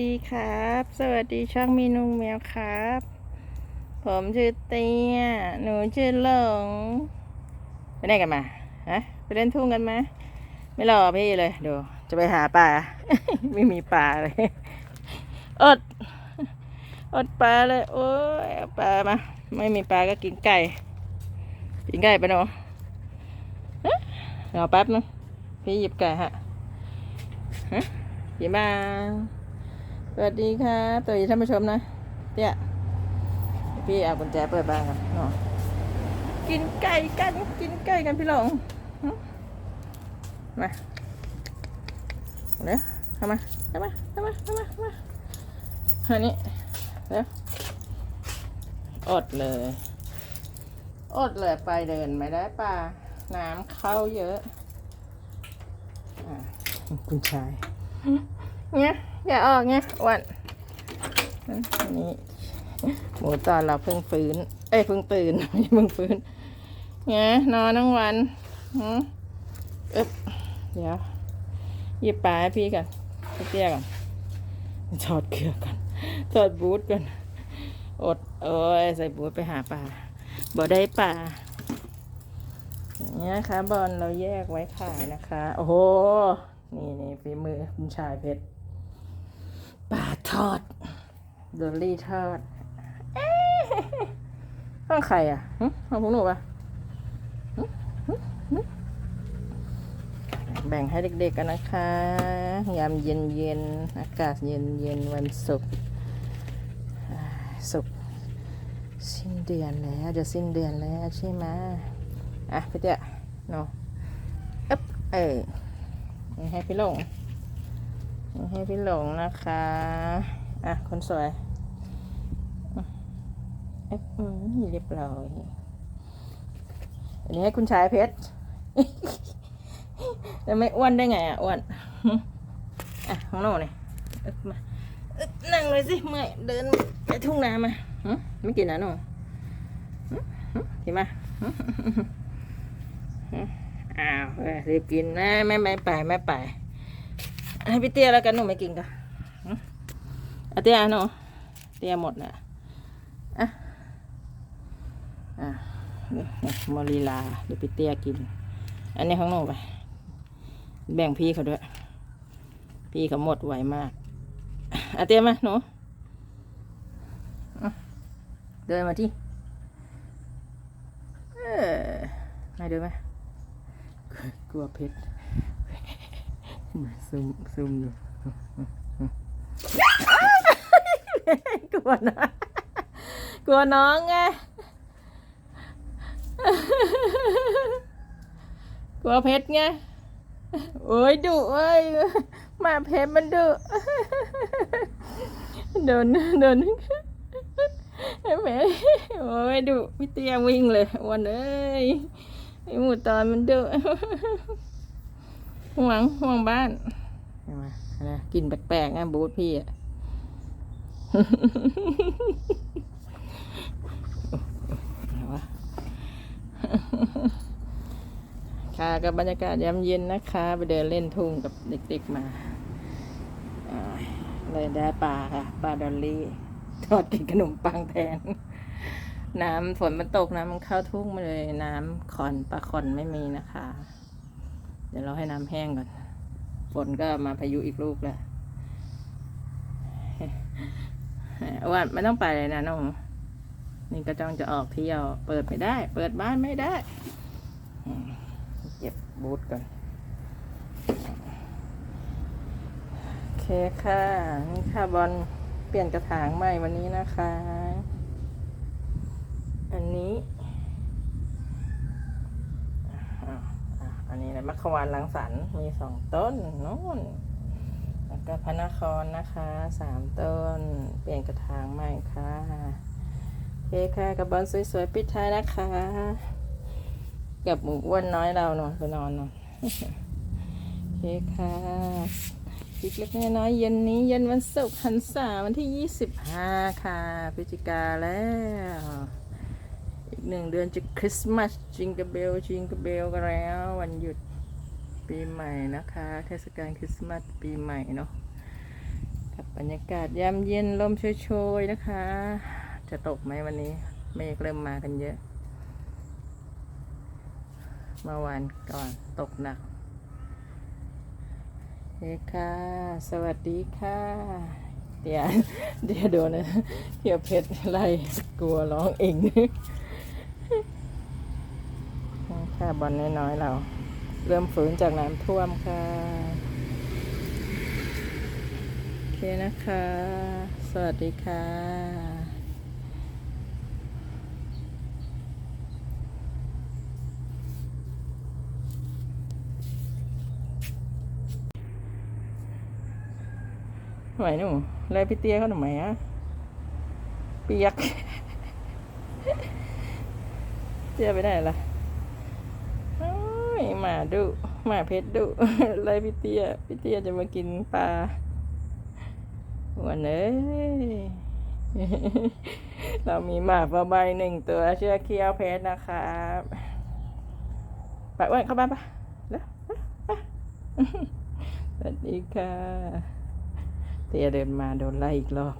ดีครับ สวัสดีช่างมีนุงแมวครับ ผมชื่อเตียหนูชื่อหลงไปไหนกันมา ฮะ ไปเล่นทุ่งกันไหมไม่รอพี่เลยเดี๋ยวจะไปหาปลา ไม่มีปลาเลย อด อดปลาเลย โอ้ยปลามา ไม่มีปลาก็กินไก่ กินไก่ไปะเนาะฮะรอแป๊บนึงพี่หยิบไก่ฮะ ฮะหยิบมา สวัสดีค่ะตัวท่านผู้ชมนะเตี้ยพี่เอากุญแจเปิดบ้านกันเนาะกินไก่กันกินไก่กันพี่หลงหึมาเดี๋ยวเข้ามาเข้ามาเข้ามาเข้ามาเข้ามาอันนี้เดี๋ยวอดเลย อดเลยไปเดินไม่ได้ป่าน้ำเข้าเยอะอะคุณชายเนี่ย อย่าออกเนี่ยอ้วนอันนี้หมูตอนเราเพิ่งฟื้น เอ้ยเพิ่งตื่นไม่เพิ่งฟื้นเนี่ยนอนทั้งวันหืมอึ๊บเดี๋ยวหยิบปลาให้พี่กันพี่เตี้ยกันถอดเกลือกันถอดบูทกันอดเอ้ยใส่บูทไปหาปลาบ่ได้ป่าอย่างนี้นะคะบอลเราแยกไว้ขายนะคะ โอ้โห นี่นี่ฝีมือคุณชายเพชร ทอดโดลลี่ทอดเอ๊ะห้องใครอะหึห้องพวกหนูปะหึหึแบ่งให้เด็กๆกันนะคะ ยามเย็นๆ อากาศเย็นๆ วันศุกร์ศุกร์สิ้นเดือนแล้วจะสิ้นเดือนแล้วใช่ไหมอะพี่เตี้ยเนาะอึ๊บเออให้พี่ลง ให้พี่หลงนะคะ อะ คนสวยอึ๊บอืมเรียบร้อยอันนี้ให้คุณชายเพชรจะไม่อ้วนได้ไงอะอ้วน อะ ของโน่เนี่ยมานั่งเลยสิเมื่อยเดินไปทุ่งนามาไม่กินนะหนูหึหึกินมาอ้าวรีบกินนะไม่ไม่ไปไม่ไป ให้พี่เตี้ยแล้วกันหนูไม่กินกันอาเตี้ยหนูเตี้ยหมดน่ะอะอะมอลีลาเดี๋ยวพี่เตี้ยกิน อันนี้ของหนูไปแบ่งพี่เขาด้วย พี่เขาหมดไวมากอาเตี้ยมาหนูเดินมาที่เออไม่เดินไหมกลัวเพชร ซุ่มซุ่มอยู่กลัวนะกลัวน้องไงกลัวเพชรไงโอ้ยดุเอ้ยมาเพชรมันดุโดนโดนแหม่โอ้ยดุพี่เตี้ยวิ่งเลยวันเอ้ยไอหมูตอนมันดุ ห่วงห่วงบ้านเห็นไหมอะไรกินแปลกๆนะบูธพี่อะอะไรวะค่ะกับบรรยากาศยามเย็นนะคะ ไปเดินเล่นทุ่งกับเด็กๆมาอ่าเลยได้ปลาค่ะปลาดอลลี่ ทอดกินขนมปังแทน น้ำฝนมันตกน้ำมันเข้าทุ่งมาเลย น้ำขอนปลาขอนไม่มีนะคะ เดี๋ยวเราให้น้ำแห้งก่อน ฝนก็มาพายุอีกลูกแล้วว่าไม่ต้องไปเลยนะน้องนี่ก็จ้องจะออกเที่ยว เปิดไม่ได้ เปิดบ้านไม่ได้เก็บบูทก่อนโอเคค่ะ นี่ค่ะบอลเปลี่ยนกระถางใหม่วันนี้นะคะ อันนี้อ่าอ่าอันนี้นะ มัควานลังสรรมีสองต้นนู่นแล้วก็พระนครนะคะสามต้น เปลี่ยนกระถางใหม่ค่ะโอเคค่ะกับบอลสวยๆปิดท้ายนะคะกับหมูอ้วนน้อยเรานอนไปนอนนอนโอเคค่ะอีกเล็กน้อยเย็นนี้เย็นวันศุกร์หันษาวันที่ 25 ค่ะพฤศจิกาแล้ว อีกหนึ่งเดือนจะคริสต์มาสจิงก e เบลจิงก e เบลกันแล้ววันหยุดปีใหม่นะคะ เทศกาลคริสต์มาสปีใหม่เนาะกับบรรยากาศยามเย็นลมโชยๆนะคะ จะตกไหมวันนี้เมฆเริ่มมากันเยอะเมื่อวานก่อนตกหนักเฮ้ค่ะ สวัสดีค่ะ เดี๋ยวเดี๋ยวโดนนะเดี๋ยวเพชรไล่กลัวร้องเอง ค่ะบอลน้อยๆเรา เริ่มฝืนจากน้ำท่วมค่ะ โอเคนะคะ สวัสดีค่ะทำไมหนูไล่พี่เตี้ยเขาทำไมอะเปียก เตี้ยไปไหนล่ะโอ้ย หมาดุหมาเพชรดุไล่พี่เตี้ยพี่เตี้ยจะมากินปลาวันเอ้ยเรามีหมาปลาใบหนึ่งตัวเชื่อเคี้ยวเพชรนะครับไปอ้วนเข้าบ้านปะแล้วสวัสดีค่ะ เตียเดินมาโดนไล่อีกรอบ